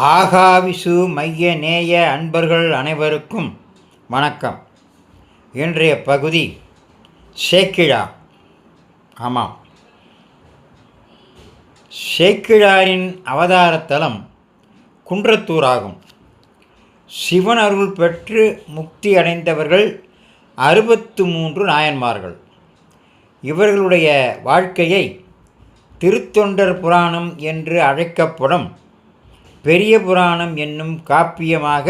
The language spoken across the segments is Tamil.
ஆகாவிசு மைய நேய அன்பர்கள் அனைவருக்கும் வணக்கம். இன்றைய பகுதி சேக்கிழா. ஆமாம். சேக்கிழாரின் அவதாரத்தலம் குன்றத்தூராகும். சிவன் அருள் பெற்று முக்தி அடைந்தவர்கள் அறுபத்து மூன்று நாயன்மார்கள். இவர்களுடைய வாழ்க்கையை திருத்தொண்டர் புராணம் என்று அழைக்கப்படும் பெரிய புராணம் என்னும் காப்பியமாக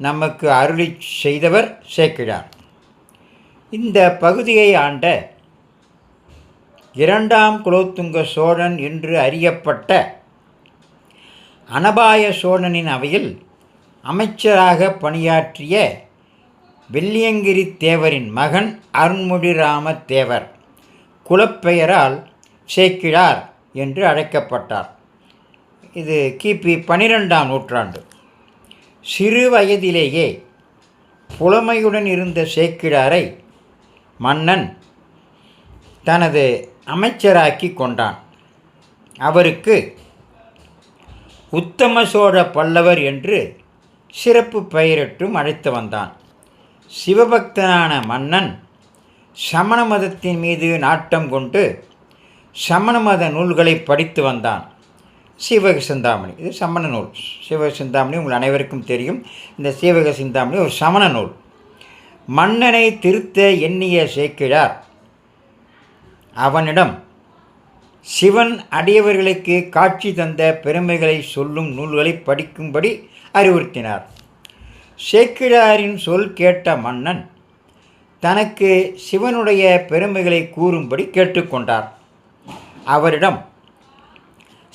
நமக்கு அருளி செய்தவர் சேக்கிழார். இந்த பகுதியை ஆண்ட இரண்டாம் குலோத்துங்க சோழன் என்று அறியப்பட்ட அனபாய சோழனின் அவையில் அமைச்சராக பணியாற்றிய வெள்ளியங்கிரி தேவரின் மகன் அருண்மொழிராம தேவர் குலப்பெயரால் சேக்கிழார் என்று அழைக்கப்பட்டார். இது கிபி பனிரெண்டாம் நூற்றாண்டு. சிறு வயதிலேயே புலமையுடன் இருந்த சேக்கிழாரை மன்னன் தனது அமைச்சராக்கி கொண்டான். அவருக்கு உத்தம சோழ பல்லவர் என்று சிறப்பு பெயரிட்டும் அழைத்து வந்தான். சிவபக்தனான மன்னன் சமண மதத்தின் மீது நாட்டம் கொண்டு சமண மத நூல்களை படித்து வந்தான். சீவக சிந்தாமணி. இது சமண நூல். சீவக சிந்தாமணி உங்கள் அனைவருக்கும் தெரியும். இந்த சீவக சிந்தாமணி ஒரு சமண நூல். மன்னனை திருத்த எண்ணிய சேக்கிழார். அவனிடம் சிவன் அடியவர்களுக்கு காட்சி தந்த பெருமைகளை சொல்லும் நூல்களை படிக்கும்படி அறிவுறுத்தினார். சேக்கிழாரின் சொல் கேட்ட மன்னன் தனக்கு சிவனுடைய பெருமைகளை கூறும்படி கேட்டுக்கொண்டார். அவரிடம்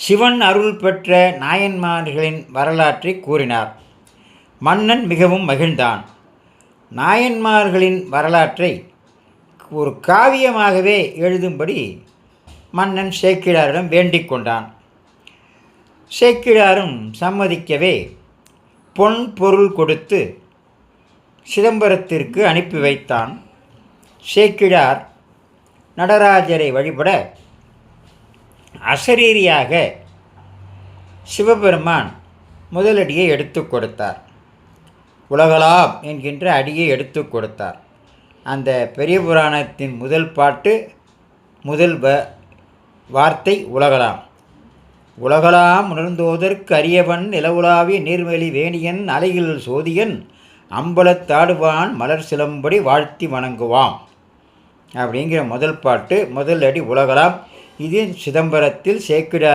சிவன் அருள் பெற்ற நாயன்மார்களின் வரலாற்றை கூறினார். மன்னன் மிகவும் மகிழ்ந்தான். நாயன்மார்களின் வரலாற்றை ஒரு காவியமாகவே எழுதும்படி மன்னன் சேக்கிழாரிடம் வேண்டிக் கொண்டான். சேக்கிழாரும் சம்மதிக்கவே பொன் பொருள் கொடுத்து சிதம்பரத்திற்கு அனுப்பி வைத்தான். சேக்கிழார் நடராஜரை வழிபட அசரீரியாக சிவபெருமான் முதலடியை எடுத்து கொடுத்தார். உலகளாம் என்கின்ற அடியை எடுத்து கொடுத்தார். அந்த பெரிய புராணத்தின் முதல் பாட்டு முதல் வ வார்த்தை உலகலாம் உலகலாம் உணர்ந்தோதற்கு அரியவன் நிலவுலாவி நீர்வெளி வேணியன் அலையில் சோதியன் அம்பலத்தாடுவான் மலர் சிலம்படி வாழ்த்தி வணங்குவாம். அப்படிங்கிற முதல் பாட்டு முதல் அடி உலகலாம் இது சிதம்பரத்தில் சேக்கிடார்